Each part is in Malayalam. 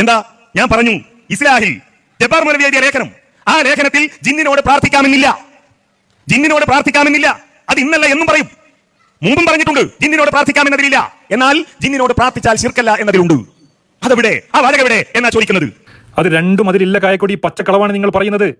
എന്താ? ഞാൻ പറഞ്ഞു ഇസ്ലാഹിൽ ജബ്ബാർ മൗലവി എഴുതിയ ലേഖനം. ആ ലേഖനത്തിൽ ജിന്നിനോട് പ്രാർത്ഥിക്കാമെന്നില്ല. ജിന്നിനോട് പ്രാർത്ഥിക്കാമെന്നില്ല. അത് ഇന്നല്ല എന്നും പറയും. മുമ്പും പറഞ്ഞിട്ടുണ്ട് ജിന്നിനോട് പ്രാർത്ഥിക്കാമെന്നതിലില്ല. എന്നാൽ ജിന്നിനോട് പ്രാർത്ഥിച്ചാൽ ശിർക്കല്ല എന്നതിലുണ്ട്. അതെവിടെ? ആ വാചകെവിടെ എന്നാ ചോദിക്കുന്നത്. അത് രണ്ടും അതിലില്ല കായക്കൊടി പച്ചക്കളവാണ് നിങ്ങൾ പറയുന്നത്.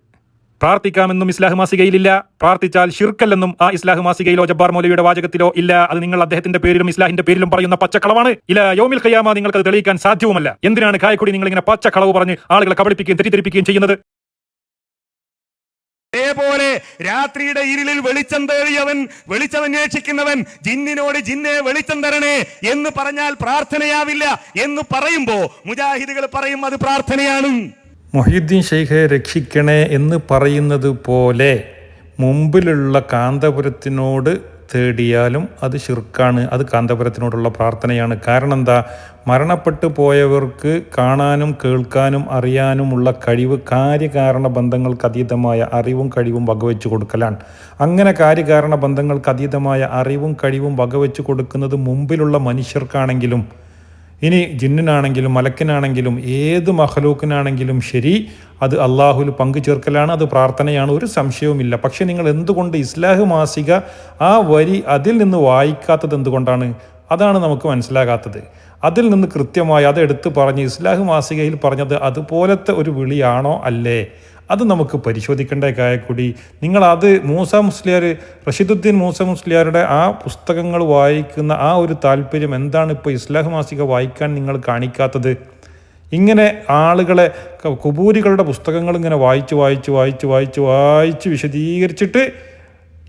പ്രാർത്ഥിക്കാമെന്നും ഇസ്ലാഹ് മാസികയിലില്ല. പ്രാർത്ഥിച്ചാൽ ശിർക്കല്ലെന്നും ആ ഇസ്ലാഹ് മാസികയിലോ ജബ്ബാർ മൗലവിയുടെ വാചകത്തിലോ ഇല്ല. അത് നിങ്ങൾ അദ്ദേഹത്തിന്റെ പേരിലും ഇസ്ലാഹിന്റെ പേരിലും പറയുന്ന പച്ചക്കളവാണ്. ഇല്ല യോമിൽ ഖയാമ നിങ്ങൾക്ക് അത് തെളിയിക്കാൻ സാധ്യവുമല്ല. എന്തിനാണ് കായക്കുടി നിങ്ങൾ ഇങ്ങനെ പച്ചക്കളവ് പറഞ്ഞ് ആളുകളെ കബളിപ്പിക്കുകയും തെറ്റിദ്ധരിപ്പിക്കുകയും ചെയ്യുന്നത്? അതേപോലെ രാത്രിയുടെ ഇരുളിൽ വെളിച്ചം തേടിയവൻ വെളിച്ചം അന്വേഷിക്കുന്നവൻ ജിന്നിനോട് ജിന്നെ വെളിച്ചം തരണേ എന്ന് പറഞ്ഞാൽ പ്രാർത്ഥനയാവില്ല എന്ന് പറയുമ്പോ മുജാഹിദുകൾ പറയും അത് പ്രാർത്ഥനയാണ്. മൊഹീദ്ദീൻ ഷെയ്ഖെ രക്ഷിക്കണേ എന്ന് പറയുന്നത് പോലെ മുമ്പിലുള്ള കാന്തപുരത്തിനോട് തേടിയാലും അത് ഷിർക്കാണ് അത് കാന്തപുരത്തിനോടുള്ള പ്രാർത്ഥനയാണ്. കാരണം എന്താ? മരണപ്പെട്ടു പോയവർക്ക് കാണാനും കേൾക്കാനും അറിയാനുമുള്ള കഴിവ് കാര്യകാരണ ബന്ധങ്ങൾക്ക് അതീതമായ അറിവും കഴിവും വകവെച്ചു കൊടുക്കലാണ്. അങ്ങനെ കാര്യകാരണ ബന്ധങ്ങൾക്ക് അതീതമായ അറിവും കഴിവും വകവെച്ചു കൊടുക്കുന്നത് മുമ്പിലുള്ള മനുഷ്യർക്കാണെങ്കിലും ഇനി ജിന്നിനാണെങ്കിലും മലക്കിനാണെങ്കിലും ഏത് മഹലൂക്കിനാണെങ്കിലും ശരി അത് അള്ളാഹുൽ പങ്കു ചേർക്കലാണ് അത് പ്രാർത്ഥനയാണ് ഒരു സംശയവുമില്ല. പക്ഷേ നിങ്ങൾ എന്തുകൊണ്ട് ഇസ്ലാഹു മാസിക ആ വരി അതിൽ നിന്ന് വായിക്കാത്തത് എന്തുകൊണ്ടാണ്? അതാണ് നമുക്ക് മനസ്സിലാകാത്തത്. അതിൽ നിന്ന് കൃത്യമായി അത് എടുത്തു പറഞ്ഞ് ഇസ്ലാഹ് മാസികയിൽ പറഞ്ഞത് അതുപോലത്തെ ഒരു വിളിയാണോ? അല്ലേ. അത് നമുക്ക് പരിശോധിക്കേണ്ട കൂടി. നിങ്ങൾ അത് മൂസ മുസ്ലിയാർ റഷീദുദ്ദീൻ മൂസ മുസ്ലിയാരുടെ ആ പുസ്തകങ്ങൾ വായിക്കുന്ന ആ ഒരു താല്പര്യം എന്താണ് ഇപ്പോൾ ഇസ്ലാഹ് മാസിക വായിക്കാൻ നിങ്ങൾ കാണിക്കാത്തത്? ഇങ്ങനെ ആളുകളെ കുബൂരികളുടെ പുസ്തകങ്ങൾ ഇങ്ങനെ വായിച്ച് വായിച്ച് വായിച്ച് വായിച്ച് വായിച്ച് വിശദീകരിച്ചിട്ട്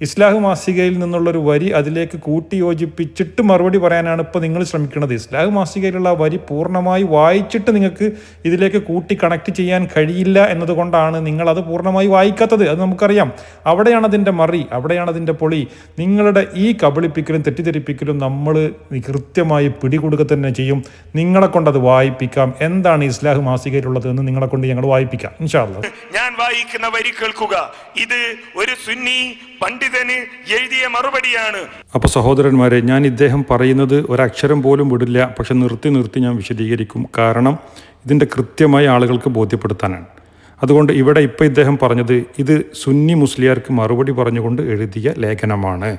ഇസ്ലാഹ് മാസികയിൽ നിന്നുള്ളൊരു വരി അതിലേക്ക് കൂട്ടിയോജിപ്പിച്ചിട്ട് മറുപടി പറയാനാണ് ഇപ്പോൾ നിങ്ങൾ ശ്രമിക്കുന്നത്. ഇസ്ലാഹ് മാസികയിലുള്ള വരി പൂർണമായി വായിച്ചിട്ട് നിങ്ങൾക്ക് ഇതിലേക്ക് കൂട്ടി കണക്ട് ചെയ്യാൻ കഴിയില്ല എന്നതുകൊണ്ടാണ് നിങ്ങൾ അത് പൂർണമായി വായിക്കാത്തത്. അത് നമുക്കറിയാം. അവിടെയാണ് അതിന്റെ മറി അവിടെയാണ് അതിന്റെ പൊളി. നിങ്ങളുടെ ഈ കബളിപ്പിക്കലും തെറ്റിദ്ധരിപ്പിക്കലും നമ്മൾ കൃത്യമായി പിടികൊടുക്കുക തന്നെ ചെയ്യും. നിങ്ങളെ കൊണ്ട് അത് വായിപ്പിക്കാം. എന്താണ് ഇസ്ലാഹ് മാസികയിലുള്ളത് എന്ന് നിങ്ങളെ കൊണ്ട് ഞങ്ങൾ വായിപ്പിക്കാം. ഇൻഷാല്ല ഞാൻ വായിക്കുന്ന വരി കേൾക്കുക. ഇത് ഒരു സുന്നി പണ്ഡിതന് എഴുതിയ മറുപടിയാണ്. അപ്പൊ സഹോദരന്മാരെ ഞാൻ ഇദ്ദേഹം പറയുന്നത് ഒരക്ഷരം പോലും വിടില്ല. പക്ഷെ നിർത്തി നിർത്തി ഞാൻ വിശദീകരിക്കും. കാരണം ഇതിന്റെ കൃത്യമായി ആളുകൾക്ക് ബോധ്യപ്പെടുത്താനാണ്. അതുകൊണ്ട് ഇവിടെ ഇപ്പോൾ ഇദ്ദേഹം പറഞ്ഞത് ഇത് സുന്നി മുസ്ലിയാർക്ക് മറുപടി പറഞ്ഞുകൊണ്ട് എഴുതിയ ലേഖനമാണ്.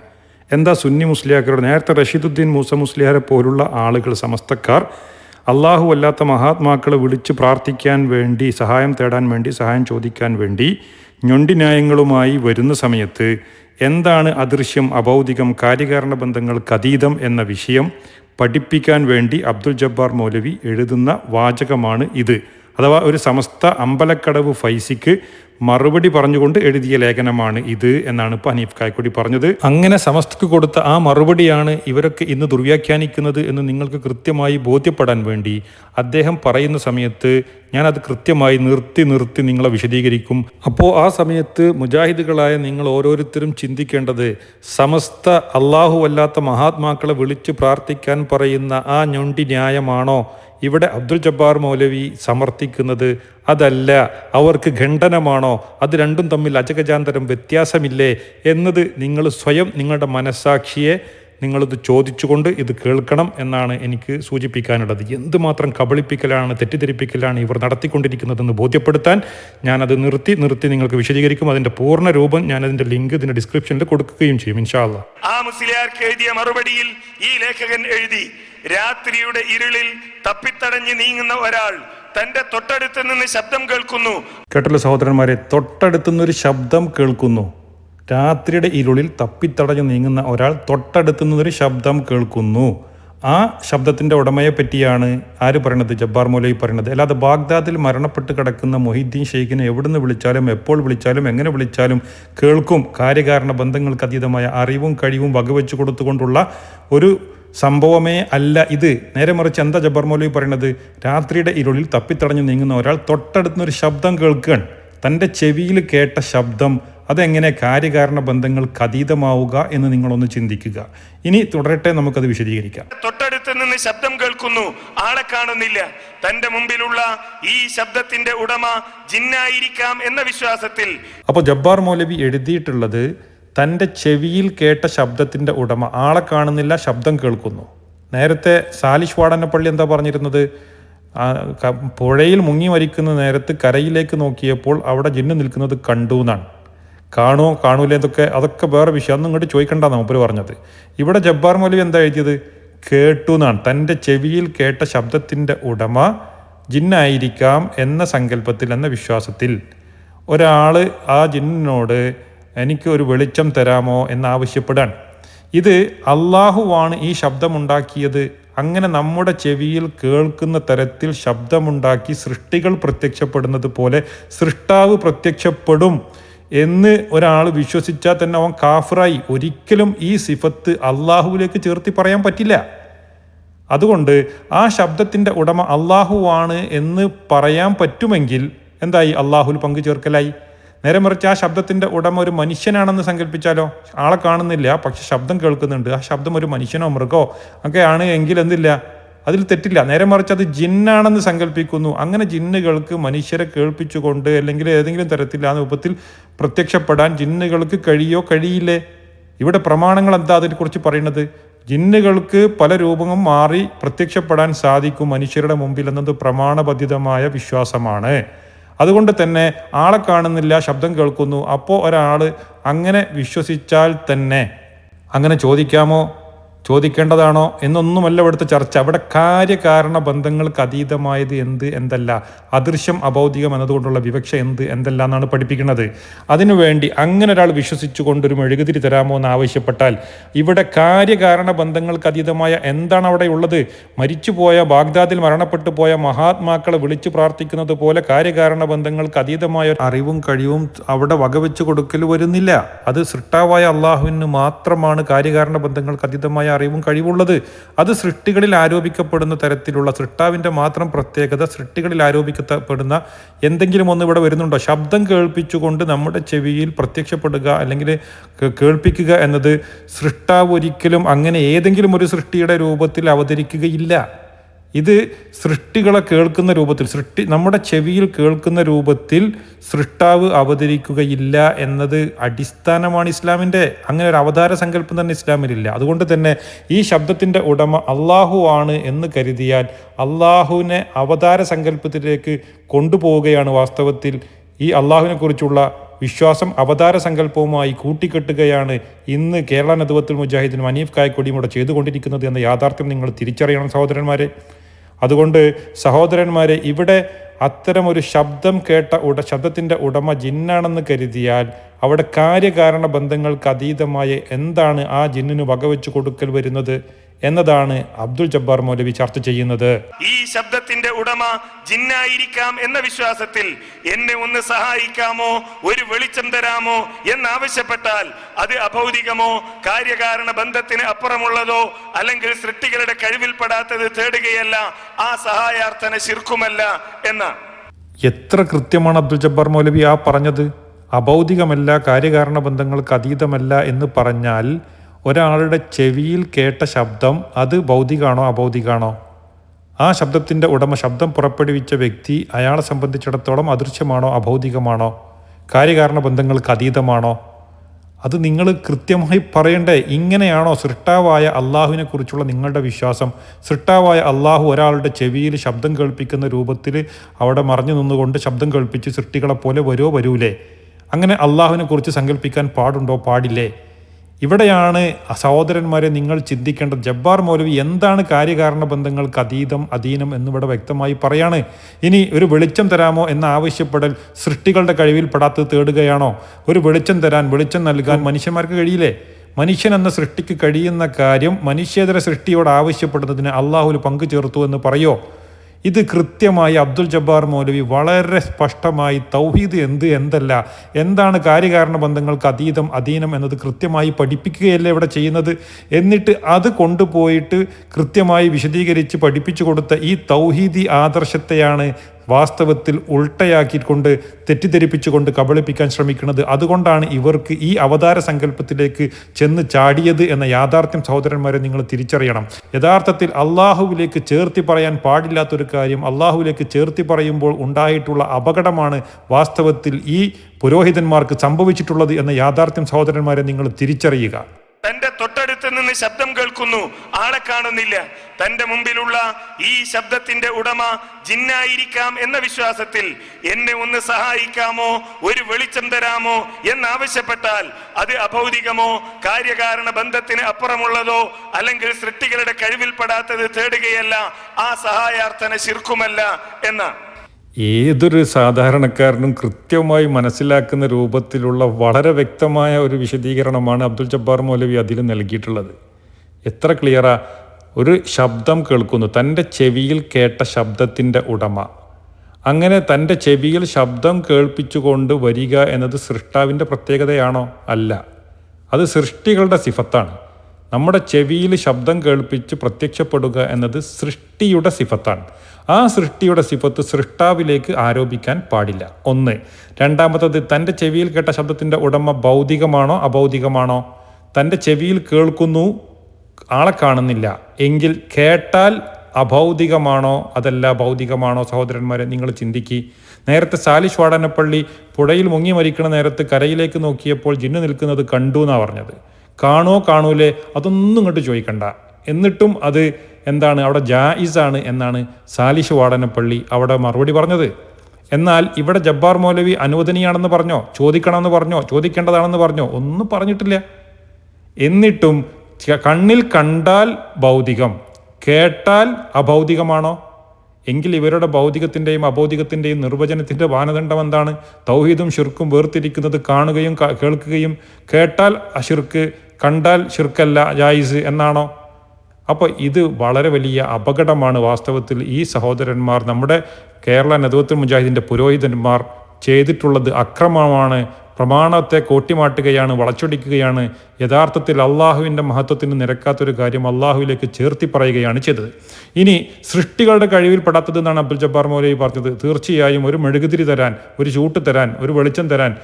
എന്താ സുന്നി മുസ്ലിയാക്കരുടെ? നേരത്തെ റഷീദുദ്ദീൻ മൂസ മുസ്ലിയാരെ പോലുള്ള ആളുകൾ സമസ്തക്കാർ അള്ളാഹു അല്ലാത്ത മഹാത്മാക്കളെ വിളിച്ച് പ്രാർത്ഥിക്കാൻ വേണ്ടി സഹായം തേടാൻ വേണ്ടി സഹായം ചോദിക്കാൻ വേണ്ടി ഞൊണ്ടി ന്യായങ്ങളുമായി വരുന്ന സമയത്ത് എന്താണ് അദൃശ്യം അഭൗതികം കാര്യകാരണ ബന്ധങ്ങൾക്ക് അതീതം എന്ന വിഷയം പഠിപ്പിക്കാൻ വേണ്ടി അബ്ദുൽ ജബ്ബാർ മൗലവി എഴുതുന്ന വാചകമാണ് ഇത്. അഥവാ ഒരു സമസ്ത അമ്പലക്കടവ് ഫൈസിക്ക് മറുപടി പറഞ്ഞുകൊണ്ട് എഴുതിയ ലേഖനമാണ് ഇത് എന്നാണ് ഇപ്പോൾ ഹനീഫ് കായ്ക്കുടി പറഞ്ഞത്. അങ്ങനെ സമസ്തക്ക് കൊടുത്ത ആ മറുപടിയാണ് ഇവരൊക്കെ ഇന്ന് ദുർവ്യാഖ്യാനിക്കുന്നത് എന്ന് നിങ്ങൾക്ക് കൃത്യമായി ബോധ്യപ്പെടാൻ വേണ്ടി അദ്ദേഹം പറയുന്ന സമയത്ത് ഞാൻ അത് കൃത്യമായി നിർത്തി നിർത്തി നിങ്ങളെ വിശദീകരിക്കും. അപ്പോൾ ആ സമയത്ത് മുജാഹിദുകളായ നിങ്ങൾ ഓരോരുത്തരും ചിന്തിക്കേണ്ടത് സമസ്ത അള്ളാഹു അല്ലാത്ത മഹാത്മാക്കളെ വിളിച്ച് പ്രാർത്ഥിക്കാൻ പറയുന്ന ആ ഞൊണ്ടി ന്യായമാണോ ഇവിടെ അബ്ദുൽ ജബ്ബാർ മൗലവി സമർത്ഥിക്കുന്നത് അതല്ല അവർക്ക് ഖണ്ഡനമാണോ? അത് രണ്ടും തമ്മിൽ അജഗജാന്തരം വ്യത്യാസമില്ലേ എന്നത് നിങ്ങൾ സ്വയം നിങ്ങളുടെ മനസ്സാക്ഷിയെ നിങ്ങളിത് ചോദിച്ചുകൊണ്ട് ഇത് കേൾക്കണം എന്നാണ് എനിക്ക് സൂചിപ്പിക്കാനുള്ളത്. എന്തുമാത്രം കബളിപ്പിക്കലാണ് തെറ്റിദ്ധരിപ്പിക്കലാണ് ഇവർ നടത്തിക്കൊണ്ടിരിക്കുന്നതെന്ന് ബോധ്യപ്പെടുത്താൻ ഞാനത് നിർത്തി നിർത്തി നിങ്ങൾക്ക് വിശദീകരിക്കും. അതിന്റെ പൂർണ രൂപം ഞാൻ അതിന്റെ ലിങ്ക് ഇതിന്റെ ഡിസ്ക്രിപ്ഷനിൽ കൊടുക്കുകയും ചെയ്യും ഇൻഷാല്ല ആ മുസ്ലിയാർക്ക് എഴുതിയ മറുപടിയിൽ ഈ ലേഖകൻ എഴുതി രാത്രിയുടെ ഇരുളിൽ തപ്പിത്തടഞ്ഞ് നീങ്ങുന്ന ഒരാൾ തന്റെ തൊട്ടടുത്ത് നിന്ന് ശബ്ദം കേൾക്കുന്നു. കേട്ടല്ലോ സഹോദരന്മാരെ തൊട്ടടുത്ത് നിന്നൊരു ശബ്ദം കേൾക്കുന്നു. രാത്രിയുടെ ഇരുളിൽ തപ്പിത്തടഞ്ഞു നീങ്ങുന്ന ഒരാൾ തൊട്ടടുത്ത് നിന്നൊരു ശബ്ദം കേൾക്കുന്നു. ആ ശബ്ദത്തിന്റെ ഉടമയെ പറ്റിയാണ് ആര് പറയണത്? ജബ്ബാർ മൗലവി പറയണത്. അല്ലാതെ ബാഗ്ദാദിൽ മരണപ്പെട്ട് കിടക്കുന്ന മൊഹീദ്ദീൻ ഷെയ്ഖിനെ എവിടുന്ന് വിളിച്ചാലും എപ്പോൾ വിളിച്ചാലും എങ്ങനെ വിളിച്ചാലും കേൾക്കും. കാര്യകാരണ ബന്ധങ്ങൾക്ക് അതീതമായ അറിവും കഴിവും വകവെച്ചു കൊടുത്തുകൊണ്ടുള്ള ഒരു സംഭവമേ അല്ല ഇത്. നേരെ മറിച്ച് എന്താ ജബ്ബർ മൗലവി പറയണത്? രാത്രിയുടെ ഇരുളിൽ തപ്പിത്തടഞ്ഞു നീങ്ങുന്ന ഒരാൾ തൊട്ടടുത്തുനിന്നൊരു ശബ്ദം കേൾക്കുകയാണ്. തന്റെ ചെവിയിൽ കേട്ട ശബ്ദം അതെങ്ങനെ കാര്യകാരണ ബന്ധങ്ങൾ അതീതമാവുക എന്ന് നിങ്ങളൊന്ന് ചിന്തിക്കുക. ഇനി തുടരട്ടെ നമുക്കത് വിശദീകരിക്കാം. തൊട്ടടുത്ത് നിന്ന് ശബ്ദം കേൾക്കുന്നു ആളെ കാണുന്നില്ല. തന്റെ മുമ്പിലുള്ള ഈ ശബ്ദത്തിന്റെ ഉടമ ജിന്നായിരിക്കാം എന്ന വിശ്വാസത്തിൽ. അപ്പോൾ ജബ്ബാർ മൗലവി എഴുതിയിട്ടുള്ളത് തന്റെ ചെവിയിൽ കേട്ട ശബ്ദത്തിന്റെ ഉടമ. ആളെ കാണുന്നില്ല ശബ്ദം കേൾക്കുന്നു. നേരത്തെ സാലിഷ് വാടനപ്പള്ളി എന്താ പറഞ്ഞിരുന്നത്? പുഴയിൽ മുങ്ങി മരിക്കുന്ന നേരത്ത് കരയിലേക്ക് നോക്കിയപ്പോൾ അവിടെ ജിന്നു നിൽക്കുന്നത് കണ്ടു എന്നാണ്. കാണുമോ കാണൂലേ എന്നൊക്കെ അതൊക്കെ വേറെ വിഷയം. അതൊന്നും ഇങ്ങോട്ട് ചോദിക്കണ്ടെന്നാണ് മൂപ്പര് പറഞ്ഞത്. ഇവിടെ ജബ്ബാർ മൗലവി എന്താ എഴുതിയത്? കേട്ടു എന്നാണ്. തന്റെ ചെവിയിൽ കേട്ട ശബ്ദത്തിന്റെ ഉടമ ജിന്നായിരിക്കാം എന്ന സങ്കല്പത്തിൽ എന്ന വിശ്വാസത്തിൽ. ഒരാൾ ആ ജിന്നിനോട് എനിക്ക് ഒരു വെളിച്ചം തരാമോ എന്നാവശ്യപ്പെടാൻ. ഇത് അള്ളാഹുവാണ് ഈ ശബ്ദമുണ്ടാക്കിയത്. അങ്ങനെ നമ്മുടെ ചെവിയിൽ കേൾക്കുന്ന തരത്തിൽ ശബ്ദമുണ്ടാക്കി സൃഷ്ടികൾ പ്രത്യക്ഷപ്പെടുന്നത് പോലെ സൃഷ്ടാവ് പ്രത്യക്ഷപ്പെടും എന്ന് ഒരാൾ വിശ്വസിച്ചാൽ തന്നെ അവൻ കാഫറായി. ഒരിക്കലും ഈ സിഫത്ത് അള്ളാഹുവിലേക്ക് ചേർത്തി പറയാൻ പറ്റില്ല. അതുകൊണ്ട് ആ ശബ്ദത്തിന്റെ ഉടമ അള്ളാഹുവാണ് എന്ന് പറയാൻ പറ്റുമെങ്കിൽ എന്തായി അള്ളാഹുൽ പങ്കു ചേർക്കലായി? നേരെ മറിച്ച് ആ ശബ്ദത്തിന്റെ ഉടമ ഒരു മനുഷ്യനാണെന്ന് സങ്കല്പിച്ചാലോ? ആളെ കാണുന്നില്ല പക്ഷെ ശബ്ദം കേൾക്കുന്നുണ്ട്. ആ ശബ്ദം ഒരു മനുഷ്യനോ മൃഗോ? ഒക്കെ ആണ് എങ്കിൽ എന്തില്ല? അതിൽ തെറ്റില്ല. നേരെ മറിച്ച് അത് ജിന്നാണെന്ന് സങ്കല്പിക്കുന്നു. അങ്ങനെ ജിന്നുകൾക്ക് മനുഷ്യരെ കേൾപ്പിച്ചുകൊണ്ട് അല്ലെങ്കിൽ ഏതെങ്കിലും തരത്തിൽ ആ രൂപത്തിൽ പ്രത്യക്ഷപ്പെടാൻ ജിന്നുകൾക്ക് കഴിയോ? കഴിയില്ലേ? ഇവിടെ പ്രമാണങ്ങൾ എന്താ അതിനെക്കുറിച്ച് പറയുന്നത്? ജിന്നുകൾക്ക് പല രൂപങ്ങൾ മാറി പ്രത്യക്ഷപ്പെടാൻ സാധിക്കും മനുഷ്യരുടെ മുമ്പിൽ എന്നത് പ്രമാണബദ്ധിതമായ വിശ്വാസമാണ്. അതുകൊണ്ട് തന്നെ ആളെ കാണുന്നില്ല ശബ്ദം കേൾക്കുന്നു. അപ്പോൾ ഒരാൾ അങ്ങനെ വിശ്വസിച്ചാൽ തന്നെ. അങ്ങനെ ചോദിക്കാമോ? ചോദിക്കേണ്ടതാണോ എന്നൊന്നുമല്ല ഇവിടുത്തെ ചർച്ച. അവിടെ കാര്യകാരണ ബന്ധങ്ങൾക്ക് അതീതമായത് എന്ത് എന്തല്ല? അദൃശ്യം അബൗദ്ധികം എന്നതുകൊണ്ടുള്ള വിവക്ഷ എന്ത് എന്തല്ല എന്നാണ് പഠിപ്പിക്കുന്നത്. അതിനുവേണ്ടി അങ്ങനെ ഒരാൾ വിശ്വസിച്ചു കൊണ്ടൊരു മെഴുകുതിരി തരാമോ എന്ന് ആവശ്യപ്പെട്ടാൽ ഇവിടെ കാര്യകാരണ ബന്ധങ്ങൾക്ക് അതീതമായ എന്താണ് അവിടെ ഉള്ളത്? മരിച്ചുപോയ ബാഗ്ദാദിൽ മരണപ്പെട്ടു പോയ മഹാത്മാക്കളെ വിളിച്ചു പ്രാർത്ഥിക്കുന്നത് പോലെ കാര്യകാരണ ബന്ധങ്ങൾക്ക് അതീതമായ അറിവും കഴിവും അവിടെ വകവെച്ച് കൊടുക്കൽ വരുന്നില്ല. അത് സൃഷ്ടാവായ അള്ളാഹുവിന് മാത്രമാണ് കാര്യകാരണ ബന്ധങ്ങൾക്ക് അതീതമായ അറിവും കഴിവുള്ളത്. അത് സൃഷ്ടികളിൽ ആരോപിക്കപ്പെടുന്ന തരത്തിലുള്ള സൃഷ്ടാവിന്റെ മാത്രം പ്രത്യേകത സൃഷ്ടികളിൽ ആരോപിക്കപ്പെടുന്ന എന്തെങ്കിലും ഒന്ന് ഇവിടെ വരുന്നുണ്ടോ? ശബ്ദം കേൾപ്പിച്ചുകൊണ്ട് നമ്മുടെ ചെവിയിൽ പ്രത്യക്ഷപ്പെടുക അല്ലെങ്കിൽ കേൾപ്പിക്കുക എന്നത് സൃഷ്ടാവ് ഒരിക്കലും അങ്ങനെ ഏതെങ്കിലും ഒരു സൃഷ്ടിയുടെ രൂപത്തിൽ അവതരിക്കുകയില്ല. ഇത് സൃഷ്ടികളെ കേൾക്കുന്ന രൂപത്തിൽ സൃഷ്ടി നമ്മുടെ ചെവിയിൽ കേൾക്കുന്ന രൂപത്തിൽ സൃഷ്ടാവ് അവതരിക്കുകയില്ല എന്നത് അടിസ്ഥാനമാണ് ഇസ്ലാമിന്റെ. അങ്ങനെ ഒരു അവതാര സങ്കല്പം തന്നെ ഇസ്ലാമിലില്ല. അതുകൊണ്ട് തന്നെ ഈ ശബ്ദത്തിന്റെ ഉടമ അള്ളാഹു ആണ് എന്ന് കരുതിയാൽ അള്ളാഹുവിനെ അവതാര സങ്കല്പത്തിലേക്ക് കൊണ്ടുപോവുകയാണ് വാസ്തവത്തിൽ ഈ അള്ളാഹുവിനെ കുറിച്ചുള്ള വിശ്വാസം അവതാര സങ്കല്പവുമായി കൂട്ടിക്കെട്ടുകയാണ് ഇന്ന് കേരള നദുവത്തുൽ മുജാഹിദിനും അനീഫ് കായക്കൊടിയും കൂടെ ചെയ്തുകൊണ്ടിരിക്കുന്നത് എന്ന യാഥാർത്ഥ്യം നിങ്ങൾ തിരിച്ചറിയണം സഹോദരന്മാരെ. അതുകൊണ്ട് സഹോദരന്മാരെ ഇവിടെ അത്തരം ഒരു ശബ്ദം കേട്ട ഉട ശബ്ദത്തിന്റെ ഉടമ ജിന്നാണെന്ന് കരുതിയാൽ അവിടെ കാര്യകാരണ ബന്ധങ്ങൾക്ക് അതീതമായ എന്താണ് ആ ജിന്നിന് വകവെച്ച് കൊടുക്കൽ വരുന്നത്? എന്നതാണ് അബ്ദുൽ ജബ്ബാർ മൗലവി ചർച്ച ചെയ്യുന്നത്. ഈ ശബ്ദത്തിന്റെ ഉടമ ജിന്നായിരിക്കാം എന്ന വിശ്വാസത്തിൽ എന്നെ ഒന്ന് സഹായിക്കാമോ? ഒരു വെളിച്ചം തരാമോ? എന്നാവശ്യപ്പെട്ടാൽ അത് അഭൗതികമോ കാര്യകാരണ ബന്ധത്തിന് അപ്പുറമുള്ളതോ അല്ലെങ്കിൽ സൃഷ്ടികളുടെ കഴിവിൽപ്പെടാത്തത് തേടുകയല്ല ആ സഹായാർത്ഥന ശിർക്കുമല്ല എന്ന. എത്ര കൃത്യമാണ് അബ്ദുൽ ജബ്ബാർ മൗലവി ആ പറഞ്ഞത്? അഭൗതികമല്ല കാര്യകാരണ ബന്ധങ്ങൾക്ക് അതീതമല്ല എന്ന് പറഞ്ഞാൽ ഒരാളുടെ ചെവിയിൽ കേട്ട ശബ്ദം അത് ഭൗതികമാണോ അഭൗതികമാണോ ആ ശബ്ദത്തിന്റെ ഉടമ ശബ്ദം പുറപ്പെടുവിച്ച വ്യക്തി അയാളെ സംബന്ധിച്ചിടത്തോളം അദൃശ്യമാണോ അഭൗതികമാണോ? കാര്യകാരണ ബന്ധങ്ങൾക്ക് അതീതമാണോ? അത് നിങ്ങൾ കൃത്യമായി പറയണ്ടേ ഇങ്ങനെയാണോ സൃഷ്ടാവായ അള്ളാഹുവിനെ കുറിച്ചുള്ള നിങ്ങളുടെ വിശ്വാസം? സൃഷ്ടാവായ അള്ളാഹു ഒരാളുടെ ചെവിയിൽ ശബ്ദം കേൾപ്പിക്കുന്ന രൂപത്തിൽ അവിടെ മറഞ്ഞു നിന്നുകൊണ്ട് ശബ്ദം കേൾപ്പിച്ച് സൃഷ്ടികളെ പോലെ വരുമോ വരൂലേ? അങ്ങനെ അള്ളാഹുവിനെ കുറിച്ച് സങ്കല്പിക്കാൻ പാടുണ്ടോ പാടില്ലേ? ഇവിടെയാണ് സഹോദരന്മാരെ നിങ്ങൾ ചിന്തിക്കേണ്ട ജബ്ബാർ മൗലവി എന്താണ് കാര്യകാരണ ബന്ധങ്ങൾക്ക് അതീതം അധീനം എന്നിവിടെ വ്യക്തമായി പറയാണ്. ഇനി ഒരു വെളിച്ചം തരാമോ എന്ന ആവശ്യപ്പെടൽ സൃഷ്ടികളുടെ കഴിവിൽ പെടാത്തത് തേടുകയാണോ? ഒരു വെളിച്ചം തരാൻ വെളിച്ചം നൽകാൻ മനുഷ്യന്മാർക്ക് കഴിയില്ലേ? മനുഷ്യൻ എന്ന സൃഷ്ടിക്ക് കഴിയുന്ന കാര്യം മനുഷ്യേതര സൃഷ്ടിയോട് ആവശ്യപ്പെടുന്നതിന് അള്ളാഹുൽ പങ്കു ചേർത്തു എന്ന് പറയോ? ഇത് കൃത്യമായി അബ്ദുൽ ജബ്ബാർ മൗലവി വളരെ സ്പഷ്ടമായി തൗഹീദ് എന്ത് എന്തല്ല എന്താണ് കാര്യകാരണ ബന്ധങ്ങൾക്ക് അതീതം അധീനം എന്നത് കൃത്യമായി പഠിപ്പിക്കുകയല്ലേ ഇവിടെ ചെയ്യുന്നത്? എന്നിട്ട് അത് കൊണ്ടുപോയിട്ട് കൃത്യമായി വിശദീകരിച്ച് പഠിപ്പിച്ചു കൊടുത്ത ഈ തൗഹീദി ആദർശത്തെയാണ് വാസ്തവത്തിൽ ഉൾട്ടയാക്കിക്കൊണ്ട് തെറ്റിദ്ധരിപ്പിച്ചുകൊണ്ട് കബളിപ്പിക്കാൻ ശ്രമിക്കുന്നത്. അതുകൊണ്ടാണ് ഇവർക്ക് ഈ അവതാര സങ്കല്പത്തിലേക്ക് ചെന്ന് ചാടിയത് എന്ന യാഥാർത്ഥ്യം സഹോദരന്മാരെ നിങ്ങൾ തിരിച്ചറിയണം. യഥാർത്ഥത്തിൽ അള്ളാഹുവിലേക്ക് ചേർത്തി പറയാൻ പാടില്ലാത്തൊരു കാര്യം അള്ളാഹുവിലേക്ക് ചേർത്തി പറയുമ്പോൾ ഉണ്ടായിട്ടുള്ള അപകടമാണ് വാസ്തവത്തിൽ ഈ പുരോഹിതന്മാർക്ക് സംഭവിച്ചിട്ടുള്ളത് എന്ന യാഥാർത്ഥ്യം സഹോദരന്മാരെ നിങ്ങൾ തിരിച്ചറിയുക. ദൂരത്ത് നിന്ന് ശബ്ദം കേൾക്കുന്നു. ആളെ കാണുന്നില്ല. തന്റെ മുമ്പിലുള്ള ഈ ശബ്ദത്തിന്റെ ഉടമ ജിന്നായിരിക്കാം എന്ന വിശ്വാസത്തിൽ എന്നെ ഒന്ന് സഹായിക്കാമോ? ഒരു വെളിച്ചം തരാമോ? എന്നാവശ്യപ്പെട്ടാൽ അത് അഭൗതികമോ കാര്യകാരണ ബന്ധത്തിന് അപ്പുറമുള്ളതോ അല്ലെങ്കിൽ സൃഷ്ടികളുടെ കഴിവിൽപ്പെടാത്തത് തേടുകയല്ല. ആ സഹായാർത്ഥന ശിർക്കുമല്ല എന്ന. ഏതൊരു സാധാരണക്കാരനും കൃത്യമായി മനസ്സിലാക്കുന്ന രൂപത്തിലുള്ള വളരെ വ്യക്തമായ ഒരു വിശദീകരണമാണ് അബ്ദുൽ ജബ്ബാർ മൗലവി അതിൽ നൽകിയിട്ടുള്ളത്. എത്ര ക്ലിയറാ ഒരു ശബ്ദം കേൾക്കുന്നു. തന്റെ ചെവിയിൽ കേട്ട ശബ്ദത്തിന്റെ ഉടമ. അങ്ങനെ തന്റെ ചെവിയിൽ ശബ്ദം കേൾപ്പിച്ചുകൊണ്ട് വരിക എന്നത് സൃഷ്ടാവിന്റെ പ്രത്യേകതയാണോ? അല്ല. അത് സൃഷ്ടികളുടെ സിഫത്താണ്. നമ്മുടെ ചെവിയിൽ ശബ്ദം കേൾപ്പിച്ച് പ്രത്യക്ഷപ്പെടുക എന്നത് സൃഷ്ടിയുടെ സിഫത്താണ്. ആ സൃഷ്ടിയുടെ സിഫത്ത് സൃഷ്ടാവിലേക്ക് ആരോപിക്കാൻ പാടില്ല. ഒന്ന് രണ്ടാമത്തത് തന്റെ ചെവിയിൽ കേട്ട ശബ്ദത്തിന്റെ ഉടമ ഭൗതികമാണോ അഭൗതികമാണോ? തന്റെ ചെവിയിൽ കേൾക്കുന്നു ആളെ കാണുന്നില്ല. എങ്കിൽ കേട്ടാൽ അഭൗതികമാണോ? അതല്ല ഭൗതികമാണോ? സഹോദരന്മാരെ നിങ്ങൾ ചിന്തിക്കി. നേരത്തെ സാലിഷ് വാടനപ്പള്ളി പുഴയിൽ മുങ്ങി മരിക്കണ നേരത്ത് കരയിലേക്ക് നോക്കിയപ്പോൾ ജിന്നു നിൽക്കുന്നത് കണ്ടു എന്നാണ് പറഞ്ഞത്. കാണോ കാണൂലേ? അതൊന്നും ഇങ്ങോട്ട് ചോദിക്കണ്ട. എന്നിട്ടും അത് എന്താണ് അവിടെ ജായിസാണ് എന്നാണ് സാലിഷ് വാടനപ്പള്ളി അവിടെ മറുപടി പറഞ്ഞത്. എന്നാൽ ഇവിടെ ജബ്ബാർ മൗലവി അനുവദനീയാണെന്ന് പറഞ്ഞോ? ചോദിക്കണമെന്ന് പറഞ്ഞോ? ചോദിക്കേണ്ടതാണെന്ന് പറഞ്ഞോ? ഒന്നും പറഞ്ഞിട്ടില്ല. എന്നിട്ടും കണ്ണിൽ കണ്ടാൽ ഭൗതികം കേട്ടാൽ അഭൗതികമാണോ? എങ്കിൽ ഇവരുടെ ഭൗതികത്തിന്റെയും അഭൗതികത്തിന്റെയും നിർവചനത്തിന്റെ മാനദണ്ഡം എന്താണ്? തൗഹീദും ഷിർക്കും വേർതിരിക്കുന്നത് കാണുകയും കേൾക്കുകയും കേട്ടാൽ അഷിർക്ക് കണ്ടാൽ ഷിർക്കല്ല ജായിസ് എന്നാണോ? അപ്പോൾ ഇത് വളരെ വലിയ അപകടമാണ് വാസ്തവത്തിൽ ഈ സഹോദരന്മാർ നമ്മുടെ കേരള നദുവത്തുൽ മുജാഹിദിന്റെ പുരോഹിതന്മാർ ചെയ്തിട്ടുള്ളത് അക്രമമാണ് പ്രമാണത്തെ കോട്ടിമാട്ടുകയാണ് വളച്ചൊടിക്കുകയാണ്. യഥാർത്ഥത്തിൽ അള്ളാഹുവിന്റെ മഹത്വത്തിന് നിരക്കാത്തൊരു കാര്യം അള്ളാഹുവിലേക്ക് ചേർത്തി പറയുകയാണ് ചെയ്തത്. ഇനി സൃഷ്ടികളുടെ കഴിവിൽപ്പെടാത്തത് എന്നാണ് അബ്ദുൽ ജബ്ബാർ മൗലവി പറഞ്ഞത്. തീർച്ചയായും ഒരു മെഴുകുതിരി തരാൻ ഒരു ചൂട്ട് തരാൻ ഒരു വെളിച്ചം തരാൻ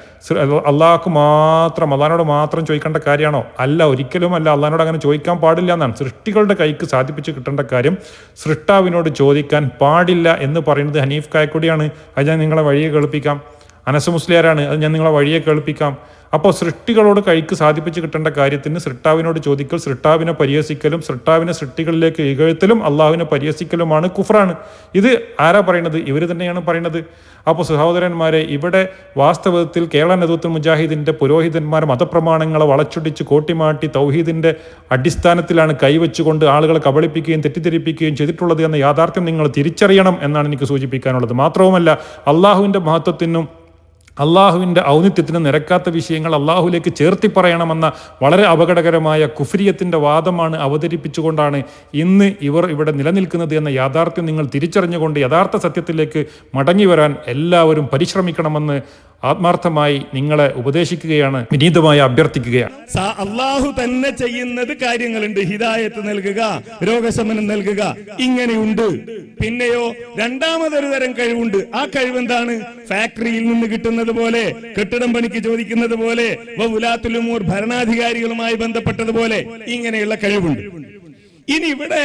അള്ളാഹ്ക്ക് മാത്രം അള്ളഹാനോട് മാത്രം ചോദിക്കേണ്ട കാര്യമാണോ? അല്ല ഒരിക്കലും അല്ല. അള്ളഹാനോട് അങ്ങനെ ചോദിക്കാൻ പാടില്ല എന്നാണ്. സൃഷ്ടികളുടെ കൈക്ക് സാധിപ്പിച്ച് കിട്ടേണ്ട കാര്യം സൃഷ്ടാവിനോട് ചോദിക്കാൻ പാടില്ല എന്ന് പറയുന്നത് ഹനീഫ് കായക്കൊടിയാണ്. അത് ഞാൻ നിങ്ങളെ വഴിയെ കേൾപ്പിക്കാം. അനസ് മുസ്ലിയാരാണ് അത് ഞാൻ നിങ്ങളെ വഴിയെ കേൾപ്പിക്കാം. അപ്പോൾ സൃഷ്ടികളോട് കൈക്ക് സാധിപ്പിച്ച് കിട്ടേണ്ട കാര്യത്തിന് സൃഷ്ടാവിനോട് ചോദിക്കൽ സൃഷ്ടാവിനെ പരിഹസിക്കലും സൃഷ്ടാവിനെ സൃഷ്ടികളിലേക്ക് ഇകഴ്ത്തലും അള്ളാഹുവിനെ പരിഹസിക്കലുമാണ് കുഫ്രാണ്. ഇത് ആരാ പറയണത്? ഇവർ തന്നെയാണ് പറയണത്. അപ്പോൾ സഹോദരന്മാരെ ഇവിടെ വാസ്തവത്തിൽ കേരള നേതൃത്വ മുജാഹിദിന്റെ പുരോഹിതന്മാർ മതപ്രമാണങ്ങളെ വളച്ചൊടിച്ച് കോട്ടിമാട്ടി തൗഹീദിന്റെ അടിസ്ഥാനത്തിലാണ് കൈവച്ചുകൊണ്ട് ആളുകളെ കബളിപ്പിക്കുകയും തെറ്റിദ്ധരിപ്പിക്കുകയും ചെയ്തിട്ടുള്ളത് എന്ന യാഥാർത്ഥ്യം നിങ്ങൾ തിരിച്ചറിയണം എന്നാണ് എനിക്ക് സൂചിപ്പിക്കാനുള്ളത്. മാത്രവുമല്ല അള്ളാഹുവിന്റെ മഹത്വത്തിനും അള്ളാഹുവിന്റെ ഔന്നിത്യത്തിന് നിരക്കാത്ത വിഷയങ്ങൾ അള്ളാഹുലേക്ക് ചേർത്തി പറയണമെന്ന വളരെ അപകടകരമായ കുഫ്രിയത്തിന്റെ വാദമാണ് അവതരിപ്പിച്ചുകൊണ്ടാണ് ഇന്ന് ഇവർ ഇവിടെ നിലനിൽക്കുന്നത് എന്ന യാഥാർത്ഥ്യം നിങ്ങൾ തിരിച്ചറിഞ്ഞുകൊണ്ട് യഥാർത്ഥ സത്യത്തിലേക്ക് മടങ്ങി വരാൻ എല്ലാവരും പരിശ്രമിക്കണമെന്ന് ആത്മാർത്ഥമായി നിങ്ങളെ ഉപദേശിക്കുകയാണ് വിനീതമായി അഭ്യർത്ഥിക്കുകയാണ്. അള്ളാഹു തന്നെ ചെയ്യുന്നത് കാര്യങ്ങളുണ്ട്. ഹിതായത്ത് നൽകുക രോഗശമനം നൽകുക. ഇങ്ങനെയുണ്ട്. പിന്നെയോ രണ്ടാമതൊരു തരം കഴിവുണ്ട്. ആ കഴിവ് എന്താണ് ഫാക്ടറിയിൽ നിന്ന് കിട്ടുന്നത് പോലെ കെട്ടിടം പണിക്ക് ചോദിക്കുന്നത് പോലെ ഉലാത്തുലുമൂർ ഭരണാധികാരികളുമായി ബന്ധപ്പെട്ടതുപോലെ ഇങ്ങനെയുള്ള കഴിവുണ്ട്. ഇനി ഇവിടെ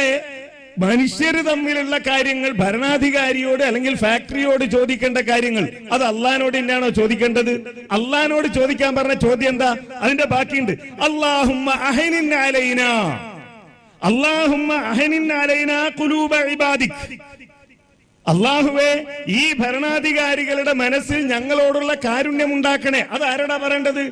മനുഷ്യർ തമ്മിലുള്ള കാര്യങ്ങൾ ഭരണാധികാരിയോട് അല്ലെങ്കിൽ ഫാക്ടറിയോട് ചോദിക്കേണ്ട കാര്യങ്ങൾ അത് അള്ളഹാനോട് തന്നെയാണോ ചോദിക്കേണ്ടത്? അള്ളഹാനോട് ചോദിക്കാൻ പറഞ്ഞ ചോദ്യം എന്താ? അതിന്റെ ബാക്കിയുണ്ട്. കുലൂബ ഇബാദിക്. അള്ളാഹുവെ ഈ ഭരണാധികാരികളുടെ മനസ്സിൽ ഞങ്ങളോടുള്ള കാരുണ്യം ഉണ്ടാക്കണേ. അതാരടാ പറയേണ്ടത്?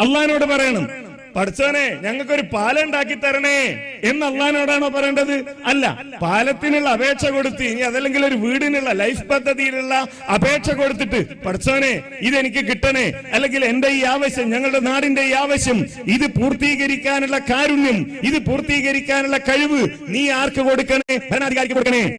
അള്ളഹാനോട് പറയണം. പഠിച്ചോനെ ഞങ്ങൾക്കൊരു പാലം ഉണ്ടാക്കി തരണേ എന്ന് അള്ളഹാനോടാണോ പറയേണ്ടത്? അല്ല. പാലത്തിനുള്ള അപേക്ഷ കൊടുത്ത് ഇനി അതല്ലെങ്കിൽ ഒരു വീടിനുള്ള ലൈഫ് പദ്ധതിയിലുള്ള അപേക്ഷ കൊടുത്തിട്ട് പഠിച്ചോനെ ഇതെനിക്ക് കിട്ടണേ. അല്ലെങ്കിൽ എന്റെ ഈ ആവശ്യം ഞങ്ങളുടെ നാടിന്റെ ഈ ആവശ്യം ഇത് പൂർത്തീകരിക്കാനുള്ള കാരുണ്യം ഇത് പൂർത്തീകരിക്കാനുള്ള കഴിവ് നീ ആർക്ക് കൊടുക്കണേ? ഭരണാധികാരിക്ക് കൊടുക്കണേ.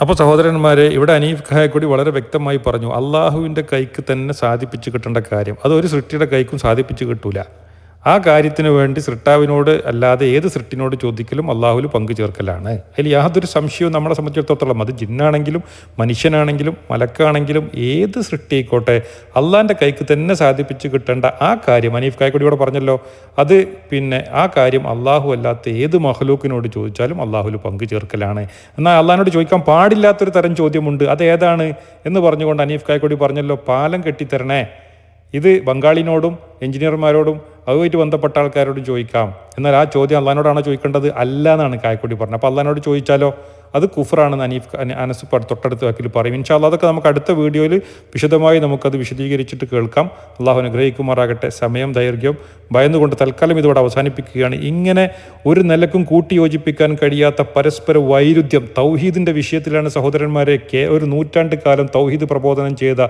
അപ്പോൾ സഹോദരന്മാരെ ഇവിടെ അനീഫ് ഖായക്കൂടി വളരെ വ്യക്തമായി പറഞ്ഞു അള്ളാഹുവിന്റെ കൈക്ക് തന്നെ സാധിപ്പിച്ച് കിട്ടേണ്ട കാര്യം. അത് ഒരു സൃഷ്ടിയുടെ കൈക്കും സാധിപ്പിച്ച് കിട്ടൂല. ആ കാര്യത്തിന് വേണ്ടി സൃഷ്ടാവിനോട് അല്ലാതെ ഏത് സൃഷ്ടിനോട് ചോദിക്കലും അള്ളാഹുവിൽ പങ്കു ചേർക്കലാണ്. അതിൽ യാതൊരു സംശയവും നമ്മളെ സംബന്ധിച്ചിടത്തോളം അത് ജിന്നാണെങ്കിലും മനുഷ്യനാണെങ്കിലും മലക്കാണെങ്കിലും ഏത് സൃഷ്ടിയായിക്കോട്ടെ അള്ളാഹിന്റെ കൈക്ക് തന്നെ സാധിപ്പിച്ച് കിട്ടേണ്ട ആ കാര്യം അനീഫ് കായ്ക്കൂടി ഇവിടെ പറഞ്ഞല്ലോ. അത് പിന്നെ ആ കാര്യം അള്ളാഹു അല്ലാത്ത ഏത് മഹലൂക്കിനോട് ചോദിച്ചാലും അള്ളാഹുൽ പങ്കു ചേർക്കലാണ്. എന്നാൽ അള്ളാഹിനോട് ചോദിക്കാൻ പാടില്ലാത്തൊരു തരം ചോദ്യമുണ്ട്. അത് ഏതാണ് എന്ന് പറഞ്ഞുകൊണ്ട് അനീഫ് കായ്ക്കൊടി പറഞ്ഞല്ലോ പാലം കെട്ടിത്തരണേ. ഇത് ബംഗാളിനോടും എഞ്ചിനീയർമാരോടും അതുമായിട്ട് ബന്ധപ്പെട്ട ആൾക്കാരോട് ചോദിക്കാം. എന്നാൽ ആ ചോദ്യം അള്ളഹാനോടാണോ ചോദിക്കേണ്ടത്? അല്ല എന്നാണ് കായക്കുട്ടി പറഞ്ഞത്. അപ്പോൾ അള്ളഹാനോട് ചോദിച്ചാലോ? അത് കുഫറാണെന്ന് അനീഫ് അനസ് തൊട്ടടുത്ത വാക്കിൽ പറയും. ഇൻഷാല്ല അതൊക്കെ നമുക്ക് അടുത്ത വീഡിയോയിൽ വിശദമായി നമുക്കത് വിശദീകരിച്ചിട്ട് കേൾക്കാം. അള്ളാഹു അനുഗ്രഹിക്കുമാറാകട്ടെ. സമയം ദൈർഘ്യം ഭയന്നുകൊണ്ട് തൽക്കാലം ഇതോടെ അവസാനിപ്പിക്കുകയാണ്. ഇങ്ങനെ ഒരു നിലക്കും കൂട്ടി യോജിപ്പിക്കാൻ കഴിയാത്ത പരസ്പര വൈരുദ്ധ്യം തൗഹീദിന്റെ വിഷയത്തിലാണ് സഹോദരന്മാരെ കേ ഒരു നൂറ്റാണ്ട് കാലം തൗഹീദ് പ്രബോധനം ചെയ്ത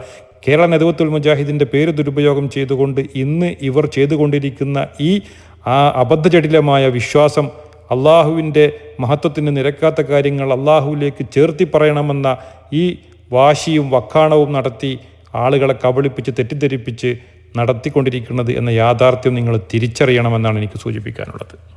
കേരള നെതുവത്തുൽ മുജാഹിദിന്റെ പേര് ദുരുപയോഗം ചെയ്തുകൊണ്ട് ഇന്ന് ഇവർ ചെയ്തുകൊണ്ടിരിക്കുന്ന ഈ ആ അബദ്ധജടിലമായ വിശ്വാസം അള്ളാഹുവിന്റെ മഹത്വത്തിന് നിരക്കാത്ത കാര്യങ്ങൾ അള്ളാഹുവിലേക്ക് ചേർത്തി പറയണമെന്ന ഈ വാശിയും വക്കാണവും നടത്തി ആളുകളെ കബളിപ്പിച്ച് തെറ്റിദ്ധരിപ്പിച്ച് നടത്തിക്കൊണ്ടിരിക്കുന്നത് എന്ന യാഥാർത്ഥ്യം നിങ്ങൾ തിരിച്ചറിയണമെന്നാണ് എനിക്ക് സൂചിപ്പിക്കാനുള്ളത്.